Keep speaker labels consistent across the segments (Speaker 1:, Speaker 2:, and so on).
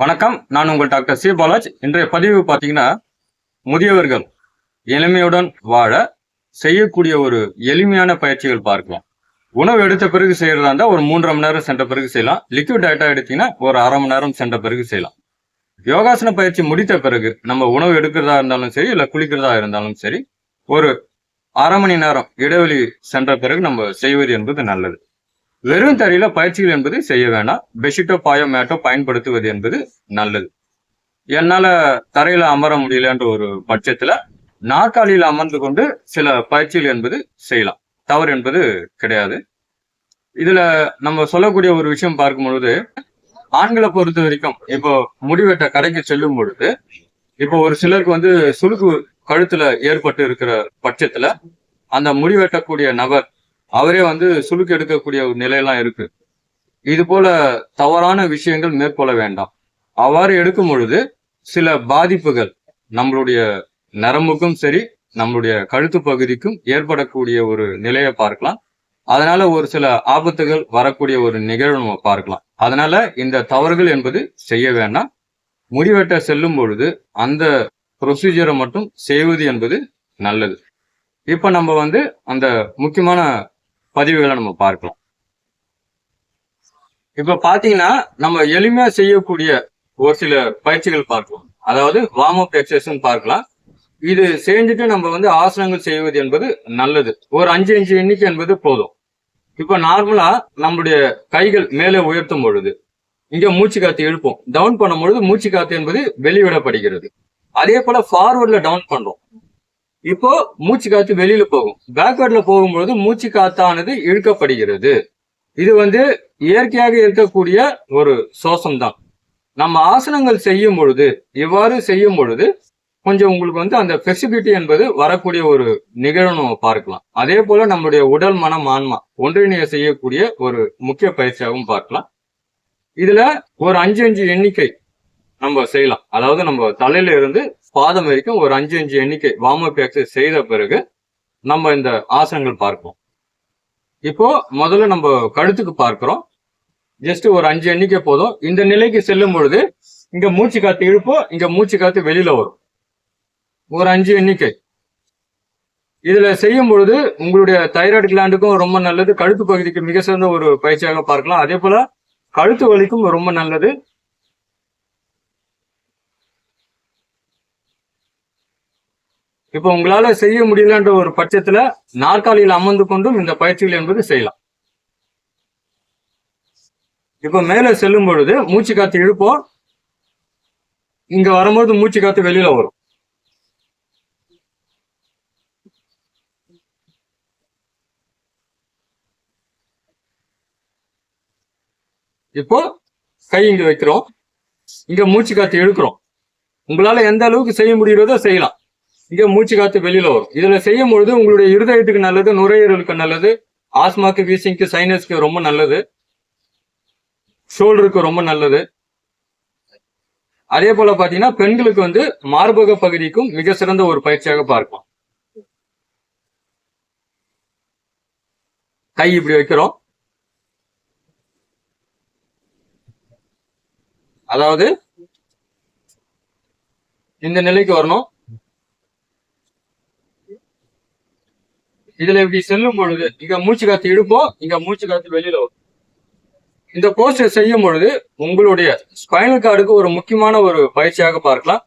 Speaker 1: வணக்கம். நான் உங்கள் டாக்டர் சி. பாலாஜ். இன்றைய பதிவு பார்த்தீங்கன்னா முதியவர்கள் எளிமையுடன் வாழ செய்யக்கூடிய ஒரு எளிமையான பயிற்சிகள் பார்க்கலாம். உணவு எடுத்த பிறகு செய்யறதா இருந்தால் ஒரு மூன்றரை மணி நேரம் சென்ற பிறகு செய்யலாம். லிக்விட் டயட்டா எடுத்தீங்கன்னா ஒரு அரை மணி நேரம் சென்ற பிறகு செய்யலாம். யோகாசன பயிற்சி முடித்த பிறகு நம்ம உணவு எடுக்கிறதா இருந்தாலும் சரி இல்லை குளிக்கிறதா இருந்தாலும் சரி ஒரு அரை மணி நேரம் இடைவெளி சென்ற பிறகு நம்ம செய்வது என்பது நல்லது. வெறும் தரையில பயிற்சிகள் என்பது செய்ய வேண்டாம் பெட்ஷீட்டோ பாயோ மேட்டோ பயன்படுத்துவது என்பது நல்லது. என்னால தரையில அமர முடியலன்ற ஒரு பட்சத்துல நாற்காலியில் அமர்ந்து கொண்டு சில பயிற்சிகள் என்பது செய்யலாம். தவறு என்பது கிடையாது. இதுல நம்ம சொல்லக்கூடிய ஒரு விஷயம் பார்க்கும் பொழுது ஆண்களை பொறுத்த வரைக்கும் இப்போ முடிவெட்ட கடைக்கு செல்லும் பொழுது இப்போ ஒரு சிலருக்கு வந்து சுருக்கு கழுத்துல ஏற்பட்டு இருக்கிற பட்சத்துல அந்த முடிவெட்டக்கூடிய நபர் அவரே வந்து சுளுக்கு எடுக்கக்கூடிய ஒரு நிலையெல்லாம் இருக்கு. இது போல தவறான விஷயங்கள் மேற்கொள்ள வேண்டாம். அவ்வாறு எடுக்கும் பொழுது சில பாதிப்புகள் நம்மளுடைய நரம்புக்கும் சரி நம்மளுடைய கழுத்து பகுதிக்கும் ஏற்படக்கூடிய ஒரு நிலையை பார்க்கலாம். அதனால ஒரு சில ஆபத்துகள் வரக்கூடிய ஒரு நிகழ்வு நம்ம பார்க்கலாம். அதனால இந்த தவறுகள் என்பது செய்ய வேண்டாம். முடிவெட்ட செல்லும் பொழுது அந்த ப்ரொசீஜரை மட்டும் செய்வது என்பது நல்லது. இப்ப நம்ம வந்து அந்த முக்கியமான பதிவுகளை நம்ம பார்க்கலாம். இப்ப பாத்தீங்கன்னா நம்ம எளிமையா செய்யக்கூடிய ஒரு சில பயிற்சிகள் பார்க்கலாம். அதாவது வார்ம் அப் எக்ஸசைஸ் பார்க்கலாம். இது செஞ்சுட்டு நம்ம வந்து ஆசனங்கள் செய்வது என்பது நல்லது. ஒரு அஞ்சு அஞ்சு எண்ணிக்கை என்பது போதும். இப்ப நார்மலா நம்மளுடைய கைகள் மேலே உயர்த்தும் பொழுது இங்க மூச்சு காத்து இழுப்போம். டவுன் பண்ணும் பொழுது மூச்சு காத்து என்பது வெளிவிடப்படுகிறது. அதே போல ஃபார்வர்ட்ல டவுன் பண்றோம். இப்போ மூச்சு காத்து வெளியில போகும். பேக்வேர்ட்ல போகும்பொழுது மூச்சு காத்தானது இழுக்கப்படுகிறது. இது வந்து இயற்கையாக இருக்கக்கூடிய ஒரு சோசம் தான் நம்ம ஆசனங்கள் செய்யும் பொழுது இவ்வாறு செய்யும் பொழுது கொஞ்சம் உங்களுக்கு வந்து அந்த ஃபெசிபிலிட்டி என்பது வரக்கூடிய ஒரு நிகழ்வு நம்ம பார்க்கலாம். அதே போல நம்மளுடைய உடல் மனம் ஆன்மா ஒன்றிணைய செய்யக்கூடிய ஒரு முக்கிய பயிற்சியாகவும் பார்க்கலாம். இதுல ஒரு அஞ்சு அஞ்சு எண்ணிக்கை நம்ம செய்யலாம். அதாவது நம்ம தலையில இருந்து பாதம் வரைக்கும் ஒரு அஞ்சு அஞ்சு எண்ணிக்கை வார்ம் அப் எக்ஸசைஸ் செய்த பிறகு நம்ம இந்த ஆசனங்கள் பார்ப்போம். இப்போ முதல்ல நம்ம கழுத்துக்கு பார்க்கிறோம். ஜஸ்ட் ஒரு அஞ்சு எண்ணிக்கை போதும். இந்த நிலைக்கு செல்லும் பொழுது இங்க மூச்சு காத்து இழுப்போம் இங்க மூச்சு காத்து வெளியில வரும். ஒரு அஞ்சு எண்ணிக்கை. இதுல செய்யும் பொழுது உங்களுடைய தைராய்டு கிளாண்டுக்கும் ரொம்ப நல்லது. கழுத்து பகுதிக்கு மிக சிறந்த ஒரு பயிற்சியாக பார்க்கலாம். அதே போல கழுத்து வலிக்கும் ரொம்ப நல்லது. இப்போ உங்களால செய்ய முடியலன்ற ஒரு பட்சத்துல நாற்காலியில் அமர்ந்து கொண்டும் இந்த பயிற்சிகள் என்பது செய்யலாம். இப்போ மேலே செல்லும் பொழுது மூச்சு காத்து இழுப்போம். இங்க வரும்போது மூச்சு காத்து வெளியில வரும். இப்போ கை இங்க வைக்கிறோம். இங்க மூச்சு காத்து இழுக்கிறோம். உங்களால எந்த அளவுக்கு செய்ய முடிகிறதோ செய்யலாம். இங்க மூச்சு காத்து வெளியில வரும். இதுல செய்யும் பொழுது உங்களுடைய இருதயத்துக்கு நல்லது நுரையீரலுக்கு நல்லது ஆஸ்மாக்கு வீசிங்க்கு சைனஸ்க்கு ரொம்ப நல்லது ஷோல்டருக்கு ரொம்ப நல்லது. அதே போல பாத்தீங்கன்னா பெண்களுக்கு வந்து மார்பக பகுதிக்கும் மிக சிறந்த ஒரு பயிற்சியாக பார்க்கலாம். கை இப்படி வைக்கிறோம். அதாவது இந்த நிலைக்கு வரணும். இதுல இப்படி செல்லும் பொழுது இங்க மூச்சு காத்து இழுப்போம் இங்க மூச்சு காத்து வெளியில. வரும் இந்த கோர்ஸ் செய்யும் பொழுது உங்களுடைய ஸ்பைனல் கார்டுக்கு ஒரு முக்கியமான ஒரு பயிற்சியாக பார்க்கலாம்.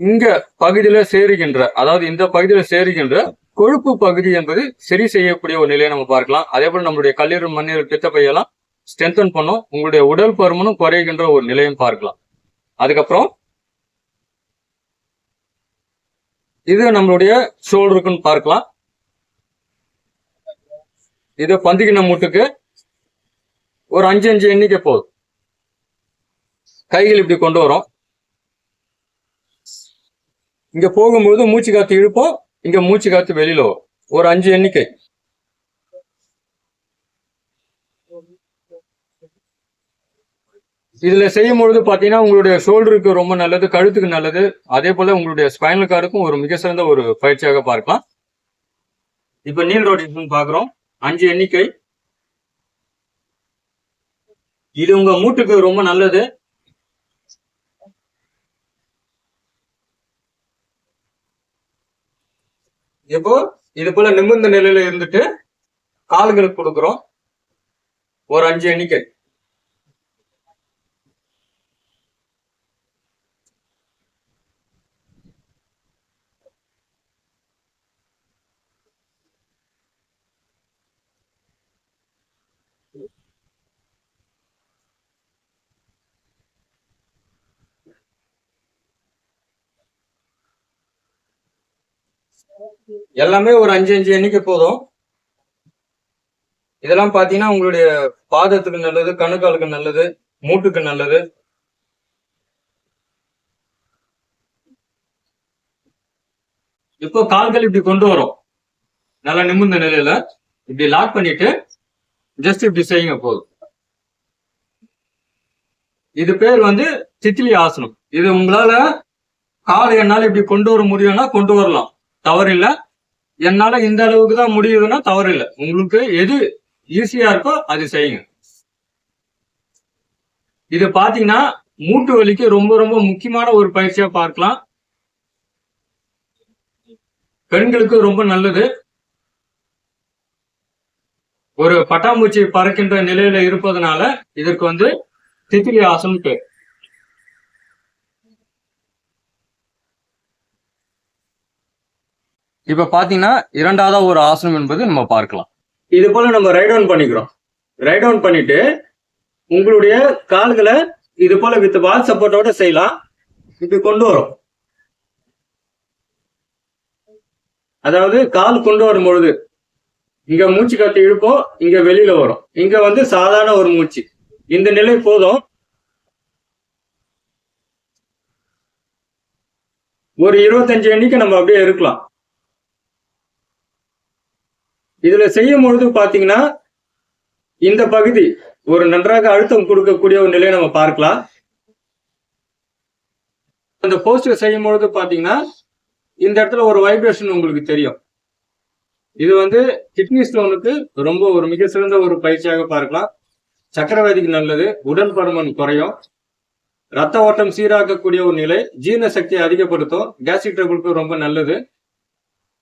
Speaker 1: இங்க பகுதியில சேருகின்ற அதாவது இந்த பகுதியில சேருகின்ற கொழுப்பு பகுதி என்பது சரி செய்யக்கூடிய ஒரு நிலையை நம்ம பார்க்கலாம். அதே போல நம்மளுடைய கல்லீரல் மண்ணீரல் பித்தப்பையெல்லாம் ஸ்ட்ரென்தன் பண்ணும். உங்களுடைய உடல் பருமனும் குறைகின்ற ஒரு நிலையும் பார்க்கலாம். அதுக்கப்புறம் இது நம்மளுடைய ஷோல்டருக்குன்னு பார்க்கலாம். இது பந்திக்கின மூட்டுக்கு ஒரு அஞ்சு அஞ்சு எண்ணிக்கை போதும். கைகள் இப்படி கொண்டு வரும். இங்க போகும்போது மூச்சு காத்து இழுப்போம் இங்க மூச்சு காத்து வெளியில வரும். ஒரு அஞ்சு எண்ணிக்கை. இதுல செய்யும் பொழுது பாத்தீங்கன்னா உங்களுடைய ஷோல்டருக்கு ரொம்ப நல்லது கழுத்துக்கு நல்லது. அதே போல உங்களுடைய ஸ்பைனல் கார்டுக்கும் ஒரு மிக சிறந்த ஒரு பயிற்சியாக பார்க்கலாம். இப்ப நீல் ரோட்டேஷன் பாக்குறோம். அஞ்சு எண்ணிக்கை. இது உங்க மூட்டுக்கு ரொம்ப நல்லது. இப்போ இது போல நிமிர்ந்த நிலையில இருந்துட்டு கால்களுக்கு கொடுக்குறோம். ஒரு அஞ்சு எண்ணிக்கை. எல்லாமே ஒரு அஞ்சு அஞ்சு எண்ணிக்கை போதும். இதெல்லாம் பாத்தீங்கன்னா உங்களுடைய பாதத்துக்கு நல்லது கணுக்காலுக்கு நல்லது மூட்டுக்கு நல்லது. இப்போ கால்கள் இப்படி கொண்டு வரும். நல்லா நிமிர்ந்த நிலையில இப்படி லாக் பண்ணிட்டு ஜஸ்ட் இப்படி செய்யுங்க போதும். இது பேர் வந்து தித்திலி ஆசனம். இது உங்களால காலை என்னால இப்படி கொண்டு வர முடியும்னா கொண்டு வரலாம். தவறில்லை. என்னால இந்த அளவுக்கு தான் முடியுதுன்னா தவறில்லை. உங்களுக்கு எது ஈஸியா இருக்கோ அது செய்யுங்க. இது பாத்தீங்கன்னா மூட்டு வலிக்கு ரொம்ப ரொம்ப முக்கியமான ஒரு பயிற்சியா பார்க்கலாம். பெண்களுக்கு ரொம்ப நல்லது. ஒரு பட்டாம்பூச்சி பறக்கின்ற நிலையில இருப்பதனால இதற்கு வந்து தித்திலி ஆசம் பேர். இப்ப பாத்தீங்கன்னா இரண்டாவதா ஒரு ஆசனம் என்பது நம்ம பார்க்கலாம். இது போல நம்ம ரைட் ஆன் பண்ணிக்கிறோம். ரைட் ஆன் பண்ணிட்டு உங்களுடைய கால்களை இது போல வித் வால் சப்போர்ட்டோட செய்யலாம். இப்படி கொண்டு வரும். அதாவது கால் கொண்டு வரும் பொழுது இங்க மூச்சு காத்து இழுப்போம் இங்க வெளியில வரும். இங்க வந்து சாதாரண ஒரு மூச்சு. இந்த நிலை போதும். ஒரு இருபத்தஞ்சு எண்ணிக்கை நம்ம அப்படியே இருக்கலாம். இதுல செய்யும் பொழுது பாத்தீங்கன்னா இந்த பகுதி ஒரு நன்றாக அழுத்தம் கொடுக்கக்கூடிய ஒரு நிலையை நம்ம பார்க்கலாம். அந்த போஸ்டர் செய்யும் பொழுது பாத்தீங்கன்னா இந்த இடத்துல ஒரு வைப்ரேஷன் உங்களுக்கு தெரியும். இது வந்து கிட்னி ஸ்டோனுக்கு ரொம்ப ஒரு மிக சிறந்த ஒரு பயிற்சியாக பார்க்கலாம். சக்கரவாதிக்கு நல்லது. உடல் பருமன் குறையும். ரத்த ஓட்டம் சீராக்கக்கூடிய ஒரு நிலை. ஜீரண சக்தியை அதிகப்படுத்தும். கேஸ்ட்ரிக் ட்ரபிளுக்கு ரொம்ப நல்லது.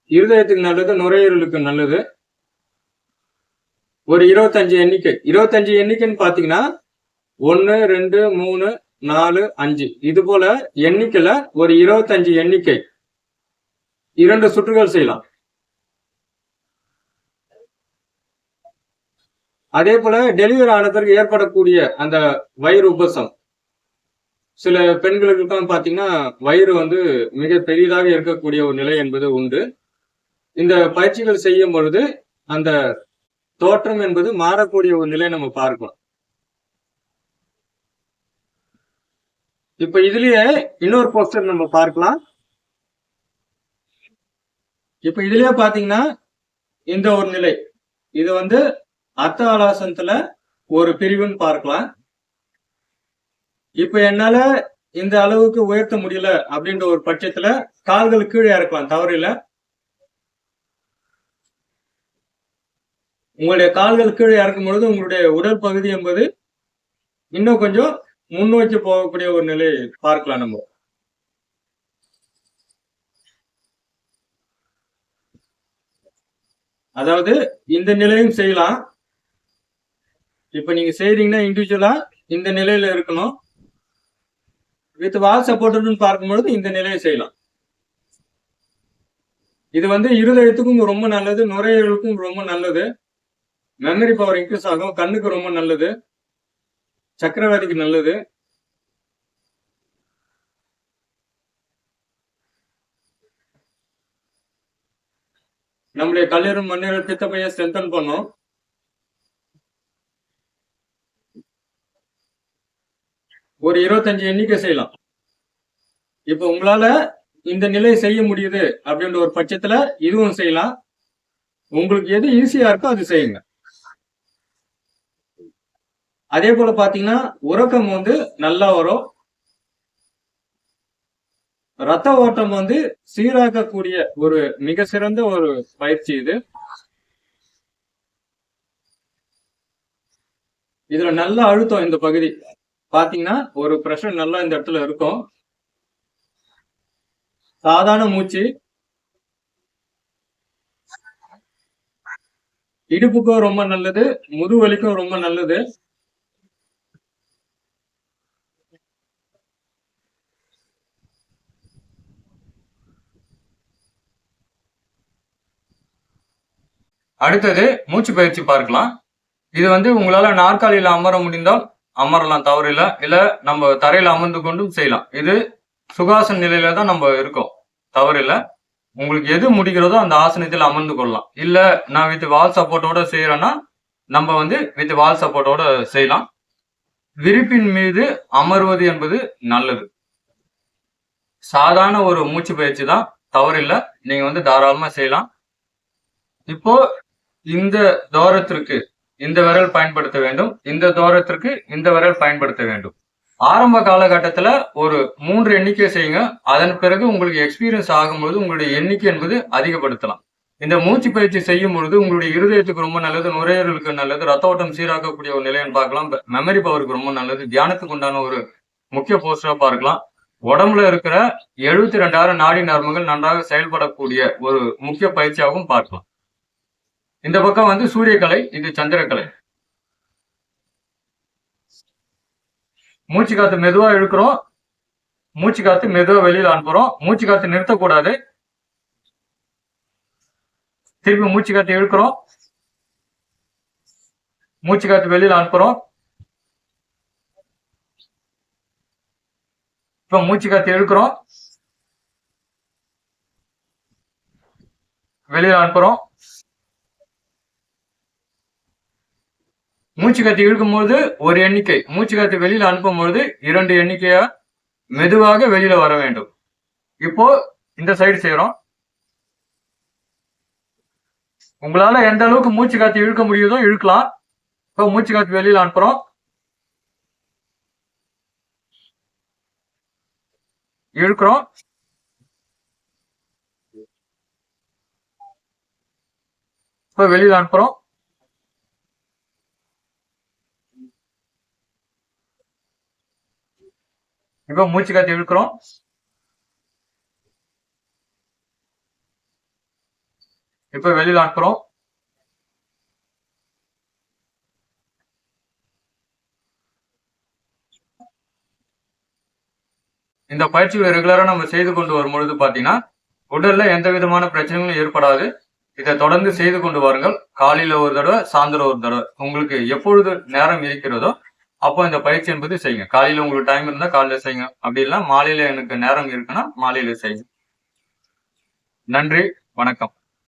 Speaker 1: இருதயத்துக்கு நல்லது. நுரையீரலுக்கு நல்லது. ஒரு இருபத்தஞ்சு எண்ணிக்கை. இருபத்தஞ்சு எண்ணிக்கைன்னு பார்த்தீங்கன்னா ஒன்று ரெண்டு மூணு நாலு அஞ்சு. இது போல எண்ணிக்கையில் ஒரு இருபத்தஞ்சு எண்ணிக்கை. இரண்டு சுற்றுகள் செய்யலாம். அதே போல டெலிவரி ஆன பிறகு ஏற்படக்கூடிய அந்த வயிறு உபசம். சில பெண்களுக்கெல்லாம் பார்த்தீங்கன்னா வயிறு வந்து மிக பெரிதாக இருக்கக்கூடிய ஒரு நிலை என்பது உண்டு. இந்த பயிற்சிகள் செய்யும் பொழுது அந்த தோற்றம் என்பது மாறக்கூடிய ஒரு நிலை நம்ம பார்க்கலாம் இப்ப இதுலயே இன்னொரு போஸ்டர் நம்ம பார்க்கலாம். இப்ப இதுலயே பாத்தீங்கன்னா இந்த ஒரு நிலை. இது வந்து அர்த்த ஆலாசனத்துல ஒரு பிரிவுன்னு பார்க்கலாம். இப்ப என்னால இந்த அளவுக்கு உயர்த்த முடியல அப்படின்ற ஒரு பட்சத்துல கால்கள் கீழே இறக்கலாம் தவறில்லை. உங்களுடைய கால்கள் கீழே இறக்கும் பொழுது உங்களுடைய உடல் பகுதி என்பது இன்னும் கொஞ்சம் முன்னோக்கி போகக்கூடிய ஒரு நிலை பார்க்கலாம் நம்ம. அதாவது இந்த நிலையும் செய்யலாம். இப்போ நீங்க செய்றீங்கன்னா இண்டிவிஜுவலா இந்த நிலையில இருக்கணும். வித் வால் சப்போர்ட்னு பார்க்கும்பொழுது இந்த நிலையை செய்யலாம். இது வந்து இருதயத்துக்கும் ரொம்ப நல்லது நுரையீரலுக்கும் ரொம்ப நல்லது. மெமரி பவர் இன்க்ரீஸ் ஆகும் கண்ணுக்கு ரொம்ப நல்லது. சக்கரவாதிக்கு நல்லது. நம்முடைய கல்லீரல் மண்ணீரல் பித்தப்பையை ஸ்ட்ரென்தன் பண்ணும். ஒரு இருபத்தஞ்சு எண்ணிக்கை செய்யலாம். இப்ப உங்களால இந்த நிலை செய்ய முடியுது அப்படின்ற ஒரு பட்சத்துல இதுவும் செய்யலாம். உங்களுக்கு எது ஈஸியா இருக்கோ அது செய்யுங்க. அதே போல பாத்தீங்கன்னா உறக்கம் வந்து நல்லா வரும். ரத்த ஓட்டம் வந்து சீராக்கக்கூடிய ஒரு மிக சிறந்த ஒரு பயிற்சி இது. இதுல நல்ல அழுத்தம் இந்த பகுதி. பாத்தீங்கன்னா ஒரு ப்ரெஷர் நல்லா இந்த இடத்துல இருக்கும். சாதாரண மூச்சு. இடுப்புக்கும் ரொம்ப நல்லது முதுவலிக்கும் ரொம்ப நல்லது. அடுத்தது மூச்சு பயிற்சி பார்க்கலாம். இது வந்து உங்களால நாற்காலியில் அமர முடிந்தால் அமரலாம் தவறில்லை இல்லை நம்ம தரையில அமர்ந்து கொண்டும் செய்யலாம். இது சுகாசன நிலையில தான் நம்ம இருக்கோம். தவறில்லை. உங்களுக்கு எது முடிக்கிறதோ அந்த ஆசனத்தில் அமர்ந்து கொள்ளலாம். இல்லை நான் வித் வால் சப்போர்ட்டோட செய்யறேன்னா நம்ம வந்து வித் வால் சப்போர்ட்டோட செய்யலாம். விரிப்பின் மீது அமர்வது என்பது நல்லது. சாதாரண ஒரு மூச்சு பயிற்சி தான். தவறில்லை. நீங்க வந்து தாராளமா செய்யலாம். இப்போ இந்த தூரத்திற்கு இந்த விரல் பயன்படுத்த வேண்டும். இந்த தூரத்திற்கு இந்த விரல் பயன்படுத்த வேண்டும். ஆரம்ப காலகட்டத்தில் ஒரு மூன்று எண்ணிக்கை செய்யுங்க. அதன் பிறகு உங்களுக்கு எக்ஸ்பீரியன்ஸ் ஆகும்போது உங்களுடைய எண்ணிக்கை என்பது அதிகப்படுத்தலாம். இந்த மூச்சு பயிற்சி செய்யும் பொழுது உங்களுடைய இருதயத்துக்கு ரொம்ப நல்லது நுரையீரலுக்கு நல்லது ரத்த ஓட்டம் சீராக்கக்கூடிய ஒரு நிலைன்னு பார்க்கலாம். மெமரி பவருக்கு ரொம்ப நல்லது. தியானத்துக்கு உண்டான ஒரு முக்கிய போஸ்டராக பார்க்கலாம். உடம்புல இருக்கிற எழுபத்தி ரெண்டாயிரம் நாடி நரம்புகள் நன்றாக செயல்படக்கூடிய ஒரு முக்கிய பயிற்சியாகவும் பார்க்கலாம். இந்த பக்கம் வந்து சூரியக்கலை இது சந்திரக்கலை. மூச்சு காத்து மெதுவா இழுக்கிறோம். மூச்சு காத்து மெதுவா வெளியில அனுப்புறோம். மூச்சு காத்து நிறுத்தக்கூடாது. திருப்பி மூச்சு காத்து இழுக்கிறோம். மூச்சு காத்து வெளியில அனுப்புறோம். இப்ப மூச்சு காத்து இழுக்கிறோம். வெளியில அனுப்புறோம். மூச்சு கத்தி இழுக்கும்போது ஒரு எண்ணிக்கை. மூச்சு காத்து வெளியில் அனுப்பும் பொழுது இரண்டு எண்ணிக்கையா மெதுவாக வெளியில வர வேண்டும். இப்போ இந்த சைடு செய்யறோம் உங்களால எந்த அளவுக்கு மூச்சு காத்து இழுக்க முடியுதோ இழுக்கலாம். இப்போ மூச்சு காத்து வெளியில அனுப்புறோம். இழுக்கிறோம். இப்போ வெளியில அனுப்புறோம். இப்போ மூச்சு காத்து இழுக்கிறோம். இப்போ வெளியில் அனுப்புறோம். இந்த பயிற்சிகளை ரெகுலராக நம்ம செய்து கொண்டு வரும் பொழுது பாத்தீங்கன்னா உடல்ல எந்த விதமான பிரச்சனைகளும் ஏற்படாது. இதை தொடர்ந்து செய்து கொண்டு வாருங்கள். காலையில ஒரு தடவை சாயந்தரம் ஒரு தடவை. உங்களுக்கு எப்பொழுது நேரம் இருக்கிறதோ அப்போ இந்த பயிற்சி என்பது செய்யுங்க. காலையில உங்களுக்கு டைம் இருந்தா காலையில செய்யுங்க. அப்படி இல்லை மாலையில எனக்கு நேரம் இருக்குன்னா மாலையில செய்யுங்க. நன்றி. வணக்கம்.